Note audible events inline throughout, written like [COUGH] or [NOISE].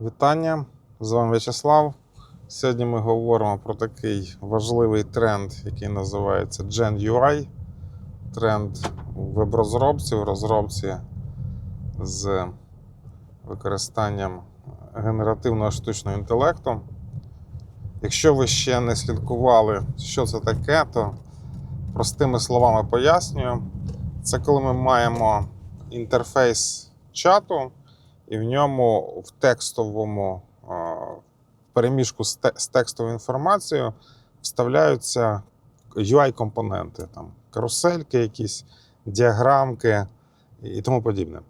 Вітання, з вами В'ячеслав. Сьогодні ми говоримо про такий важливий тренд, який називається Gen UI. Тренд веб-розробці, в розробці з використанням генеративного штучного інтелекту. Якщо ви ще не слідкували, що це таке, то простими словами пояснюю. Це коли ми маємо інтерфейс чату, і в ньому в текстовому в переміжку з текстовою інформацією вставляються UI-компоненти, там карусельки, якісь діаграмки і тому подібне.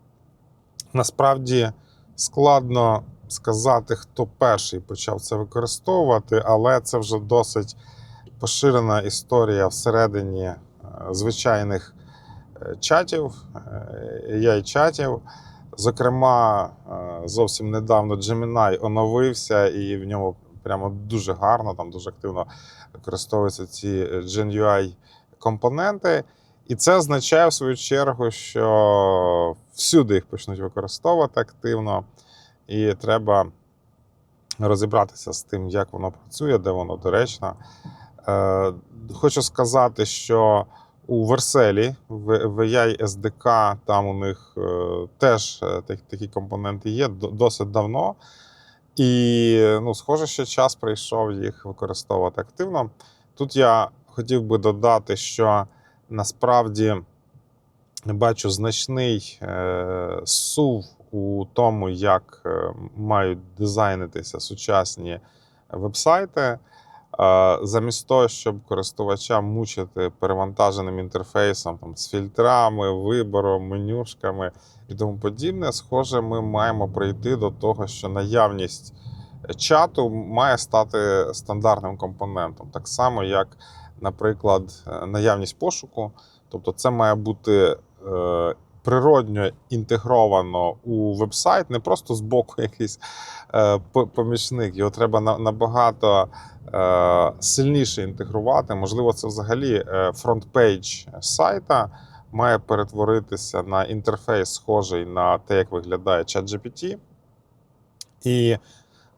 Насправді складно сказати, хто перший почав це використовувати, але це вже досить поширена історія всередині е, звичайних е, чатів, AI-чатів. Зокрема, е, зовсім недавно Gemini оновився, і в ньому прямо дуже гарно, там дуже активно використовуються ці GenUI компоненти. І це означає, в свою чергу, що всюди їх почнуть використовувати активно, і треба розібратися з тим, як воно працює, де воно доречно. Е, Хочу сказати, що у Верселі в AI SDK там у них е, теж е, такі компоненти є досить давно. І ну, схоже, що час прийшов їх використовувати активно. Тут я хотів би додати, що насправді бачу значний е, сув у тому, як е, мають дизайнитися сучасні вебсайти. Е, Замість того, щоб користувача мучити перевантаженим інтерфейсом там, з фільтрами, вибором, менюшками і тому подібне, схоже, ми маємо прийти до того, що наявність чату має стати стандартним компонентом. Так само, як, наприклад, е, наявність пошуку. Тобто, це має бути е, природньо інтегровано у вебсайт, не просто з боку [LAUGHS] якийсь е, помічник. Його треба набагато е, сильніше інтегрувати. Можливо, це взагалі е, фронтпейдж сайта має перетворитися на інтерфейс, схожий на те, як виглядає ChatGPT. І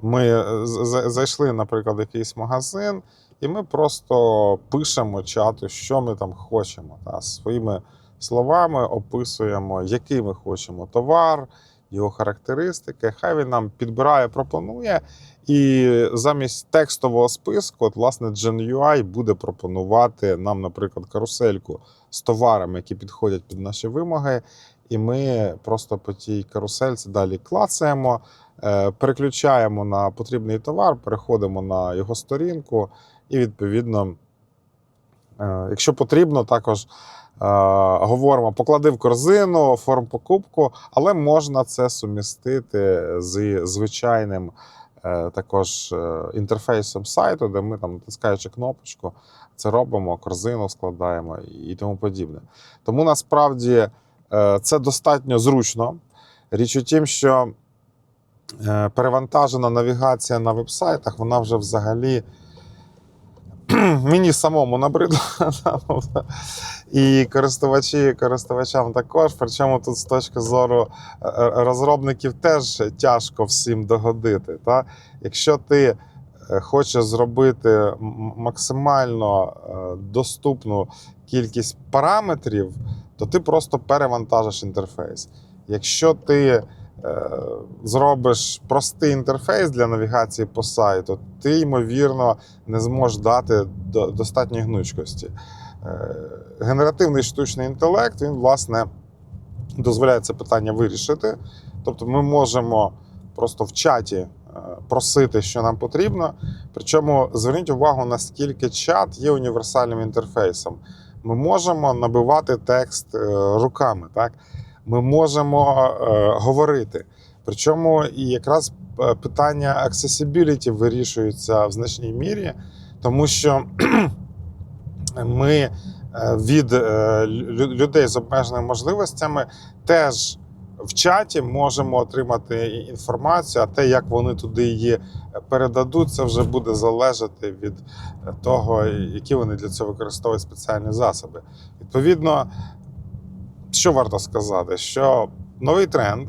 ми е, зайшли, наприклад, в якийсь магазин, і ми просто пишемо чату, що ми там хочемо. Та, своїми словами описуємо, який ми хочемо товар, його характеристики. Хай він нам підбирає, пропонує. І замість текстового списку, от, власне, GenUI буде пропонувати нам, наприклад, карусельку з товарами, які підходять під наші вимоги. І ми просто по тій карусельці далі клацаємо, е, переключаємо на потрібний товар, переходимо на його сторінку, і відповідно, е, якщо потрібно, також говоримо, поклади в корзину, оформ покупку, але можна це сумістити з звичайним е, також е, інтерфейсом сайту, де ми там, натискаючи кнопочку, це робимо, корзину складаємо і тому подібне. Тому насправді е, це достатньо зручно. Річ у тім, що е, перевантажена навігація на вебсайтах, вона вже взагалі [CLEARS THROAT] мені самому набридла. [LAUGHS] І користувачі, користувачам також. Причому тут з точки зору е, е, розробників теж тяжко всім догодити. Та? Якщо ти е, хочеш зробити максимально доступну кількість параметрів, то ти просто перевантажиш інтерфейс. Якщо ти зробиш простий інтерфейс для навігації по сайту, ти, ймовірно, не зможеш дати достатньої гнучкості. Е, Генеративний штучний інтелект він, власне, дозволяє це питання вирішити. Тобто, ми можемо просто в чаті е, просити, що нам потрібно. Причому зверніть увагу, наскільки чат є універсальним інтерфейсом. Ми можемо набивати текст е, руками, так? Ми можемо е, говорити. Причому і якраз е, питання accessibility вирішується в значній мірі, тому що [CLEARS THROAT] ми е, від людей з обмеженими можливостями теж в чаті можемо отримати інформацію, а те, як вони туди її передадуть, це вже буде залежати від того, які вони для цього використовують спеціальні засоби. Відповідно, що варто сказати, що новий тренд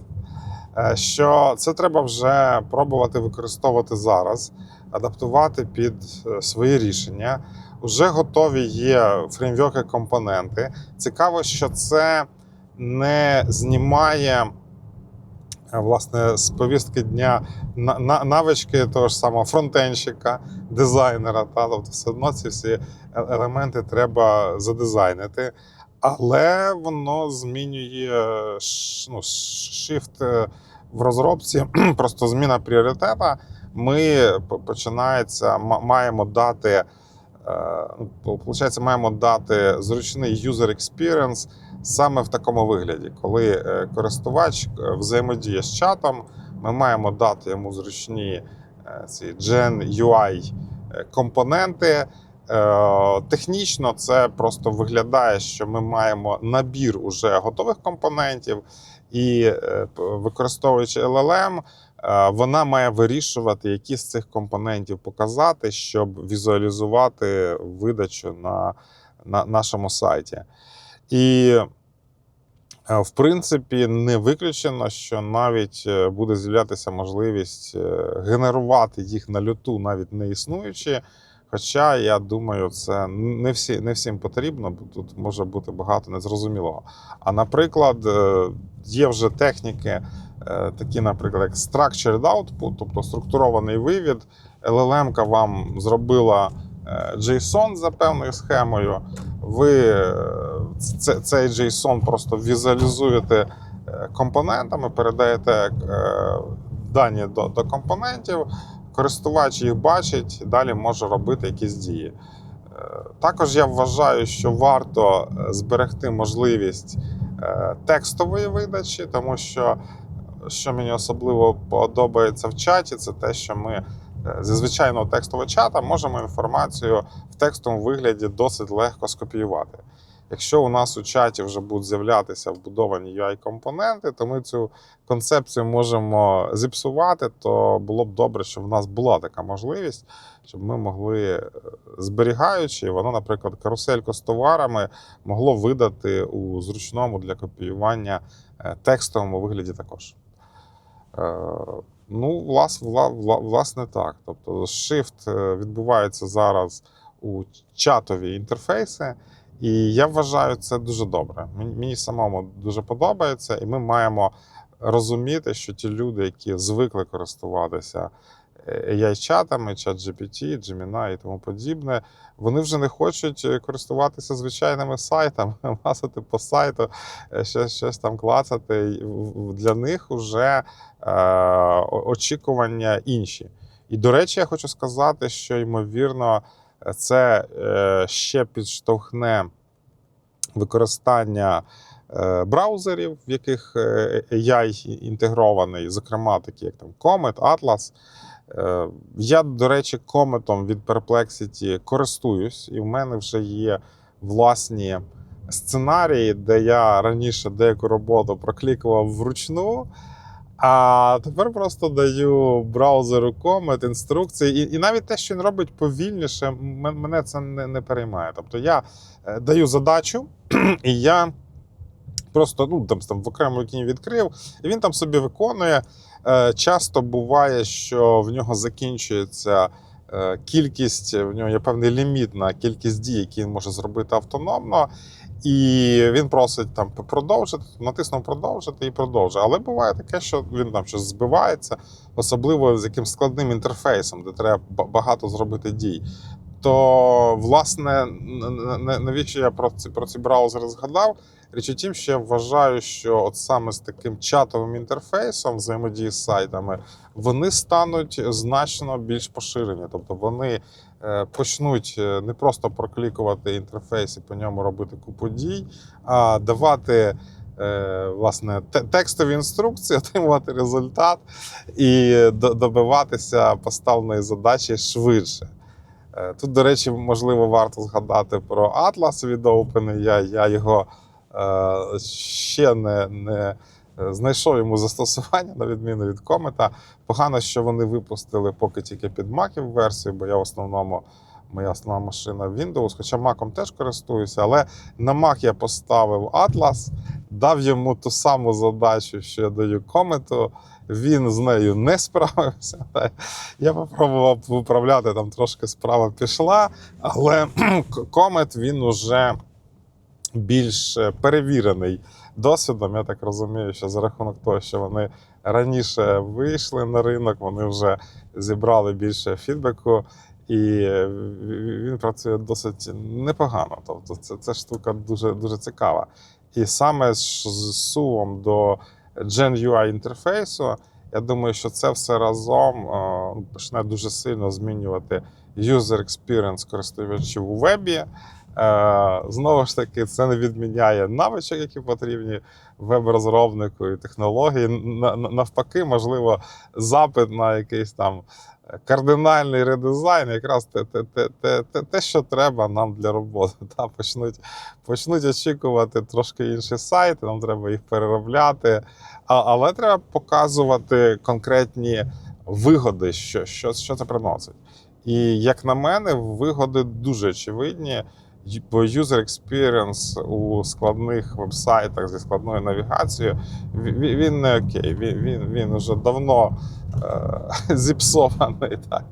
е, що це треба вже пробувати використовувати зараз, адаптувати під е, свої рішення. Уже готові є фреймворки компоненти. Цікаво, що це не знімає е, власне з повістки дня на- на- навички того ж самого фронтенщика, дизайнера. Та? Тобто все одно ці всі елементи треба задизайнити. Але воно змінює ну, shift е, в розробці, [CLEARS THROAT] просто зміна пріоритета. Ми починається, ма- маємо дати. е, ну, Получається, маємо дати зручний user experience саме в такому вигляді, коли е, користувач взаємодіє з чатом, ми маємо дати йому зручні ці Gen UI компоненти. Е, Технічно це просто виглядає, що ми маємо набір уже готових компонентів, і е, використовуючи LLM, е, вона має вирішувати, які з цих компонентів показати, щоб візуалізувати видачу на, на нашому сайті. І в принципі, не виключено, що навіть буде з'являтися можливість генерувати їх на люту, навіть не існуючи. Хоча я думаю, це не всі не всім потрібно, бо тут може бути багато незрозумілого. А наприклад, е, є вже техніки, е, такі, наприклад, як structured output, тобто структурований вивід. LLM-ка вам зробила е, JSON за певною схемою. Ви цей JSON просто візуалізуєте компонентами, передаєте дані до, до компонентів. Користувач їх бачить, далі може робити якісь дії. Е, Також я вважаю, що варто е, зберегти можливість е, текстової видачі, тому що що мені особливо подобається в чаті, це те, що ми зі звичайного текстового чата можемо інформацію в текстовому вигляді досить легко скопіювати. Якщо у нас у чаті вже будуть з'являтися вбудовані UI-компоненти, то ми цю концепцію можемо зіпсувати, то було б добре, щоб в нас була така можливість, щоб ми могли, е, зберігаючи, воно, наприклад, карусельку з товарами могло видати у зручному для копіювання е, текстовому вигляді також. Е, Ну, влас, вла, вла, власне, так. Тобто, shift відбувається зараз у чатові інтерфейси. І я вважаю це дуже добре. Мені, самому дуже подобається, і ми маємо розуміти, що ті люди, які звикли користуватися е, AI-чатами, ChatGPT, Gemini і тому подібне, вони вже не хочуть е, користуватися звичайними сайтами, [LAUGHS] лазити по сайту, е, щось, щось там клацати. Для них вже е, очікування інші. І, до речі, я хочу сказати, що ймовірно, це е, ще підштовхне використання е, браузерів, в яких е, AI інтегрований, зокрема, такі як там Comet, Atlas. Я, до речі, кометом від Perplexity користуюсь, і в мене вже є власні сценарії, де я раніше деяку роботу проклікував вручну. А тепер просто даю браузеру комет, інструкції, і, і навіть те, що він робить повільніше, мене це не, не переймає. Тобто я е, даю задачу, [CLEARS THROAT] і я просто ну, там, там в окремому вікні відкрив, і він там собі виконує. Е, Часто буває, що в нього закінчується е, кількість, в нього є певний ліміт на кількість дій, які він може зробити автономно. І він просить там продовжити, натиснув продовжити і продовжує. Але буває таке, що він там щось збивається, особливо з якимсь складним інтерфейсом, де треба багато зробити дій. То, власне, навіщо я про ці, про ці браузери згадав? Річ у тім, що я вважаю, що от саме з таким чатовим інтерфейсом взаємодії з сайтами вони стануть значно більш поширені. Тобто вони почнуть е, не просто проклікувати інтерфейс і по ньому робити купу дій, а давати. е, Власне, текстові інструкції, [LAUGHS] отримувати результат і добиватися поставленої задачі швидше. Е, Тут, до речі, можливо, варто згадати про Atlas від OpenAI. Я його е, ще не, не е, знайшов йому застосування, на відміну від комета. Погано, що вони випустили поки тільки під Маків версію, бо я в основному моя основна машина Windows, хоча Mac теж користуюся, але на Mac я поставив Atlas, дав йому ту саму задачу, що я даю комету. Він з нею не справився. [LAUGHS] Я попробував виправляти, там трошки справа пішла, але [CLEARS THROAT] комет він уже більш е, перевірений досвідом. Я так розумію, що за рахунок того, що вони раніше вийшли на ринок, вони вже зібрали більше фідбеку, і е, він працює досить непогано. Тобто, це, це штука дуже, дуже цікава. І саме з сувом до GenUI інтерфейсу, я думаю, що це все разом е, почне дуже сильно змінювати user experience користувачів у вебі. Е, Знову ж таки, це не відміняє навичок, які потрібні веб-розробнику і технології. На- на- Навпаки, можливо, запит на якийсь там кардинальний редизайн, якраз те, те, те, те, те, те що треба нам для роботи. Та, почнуть, почнуть очікувати трошки інші сайти, нам треба їх переробляти. А, але треба показувати конкретні вигоди, що, що, що це приносить. І як на мене, вигоди дуже очевидні. User experience у складних вебсайтах зі складною навігацією ві- ві- він не окей. Він, він, він вже давно е, [LAUGHS] зіпсований. Так?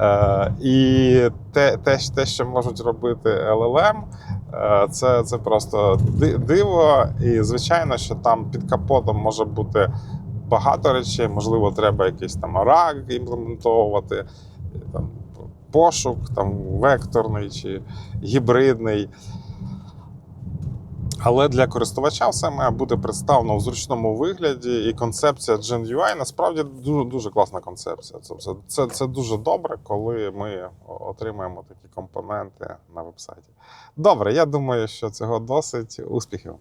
Е, і те, те, те, що можуть робити LLM, е, це, це просто диво. І звичайно, що там під капотом може бути багато речей. Можливо, треба якийсь там RAG імплементовувати. Там, пошук, там векторний чи гібридний. Але для користувача все має бути представлено в зручному вигляді, і концепція GenUI насправді дуже, дуже класна концепція. Це, це, це, це дуже добре, коли ми отримаємо такі компоненти на вебсайті. Добре, я думаю, що цього досить. Успіхів!